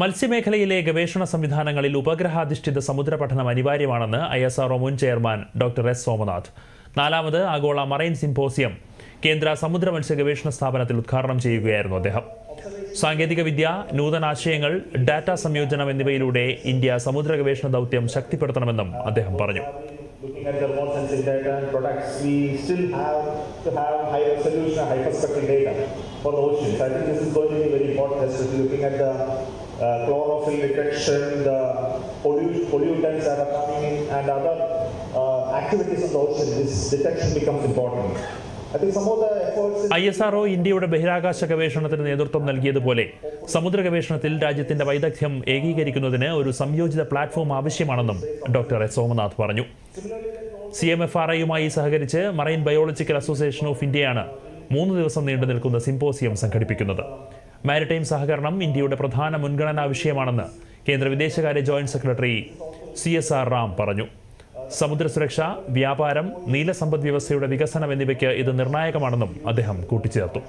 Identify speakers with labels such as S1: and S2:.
S1: മത്സ്യമേഖലയിലെ ഗവേഷണ സംവിധാനങ്ങളിൽ ഉപഗ്രഹാധിഷ്ഠിത സമുദ്ര പഠനം അനിവാര്യമാണെന്ന് ഐ എസ് ആർഒ മുൻ ചെയർമാൻ ഡോക്ടർ എസ് സോമനാഥ്. നാലാമത് ആഗോള മറൈൻ സിംപോസിയം കേന്ദ്ര സമുദ്ര മത്സ്യ ഗവേഷണ സ്ഥാപനത്തിൽ ഉദ്ഘാടനം ചെയ്യുകയായിരുന്നു അദ്ദേഹം. സാങ്കേതികവിദ്യ നൂതനാശയങ്ങൾ ഡാറ്റ സംയോജനം എന്നിവയിലൂടെ ഇന്ത്യ സമുദ്ര ഗവേഷണ ദൗത്യം ശക്തിപ്പെടുത്തണമെന്നും അദ്ദേഹം പറഞ്ഞു.
S2: For the oceans. I think this is going to be very important, looking at the uh, chlorophyll detection, the pollut- pollutants that are coming in, and other uh, activities of the ocean. This detection becomes important.
S1: I S R O ഇന്ത്യയുടെ ബഹിരാകാശ ഗവേഷണത്തിന് നേതൃത്വം നൽകിയതുപോലെ സമുദ്ര ഗവേഷണത്തിൽ രാജ്യത്തിന്റെ വൈദഗ്ധ്യം ഏകീകരിക്കുന്നതിന് ഒരു സംയോജിത പ്ലാറ്റ്ഫോം ആവശ്യമാണെന്നും ഡോക്ടർ എസ് സോമനാഥ് പറഞ്ഞു സി എം എഫ് ആർ ഐയുമായി സഹകരിച്ച് മറൈൻ ബയോളജിക്കൽ അസോസിയേഷൻ ഓഫ് ഇന്ത്യയാണ് മൂന്ന് ദിവസം നീണ്ടു നിൽക്കുന്ന സിംപോസിയം സംഘടിപ്പിക്കുന്നത് മാരിടൈം സഹകരണം ഇന്ത്യയുടെ പ്രധാന മുൻഗണനാ വിഷയമാണെന്ന് കേന്ദ്ര വിദേശകാര്യ joint secretary C S R Ram പറഞ്ഞു. സമുദ്ര സുരക്ഷ വ്യാപാരം നീലസമ്പദ് വ്യവസ്ഥയുടെ വികസനം എന്നിവയ്ക്ക് ഇത് നിർണായകമാണെന്നും അദ്ദേഹം കൂട്ടിച്ചേർത്തു.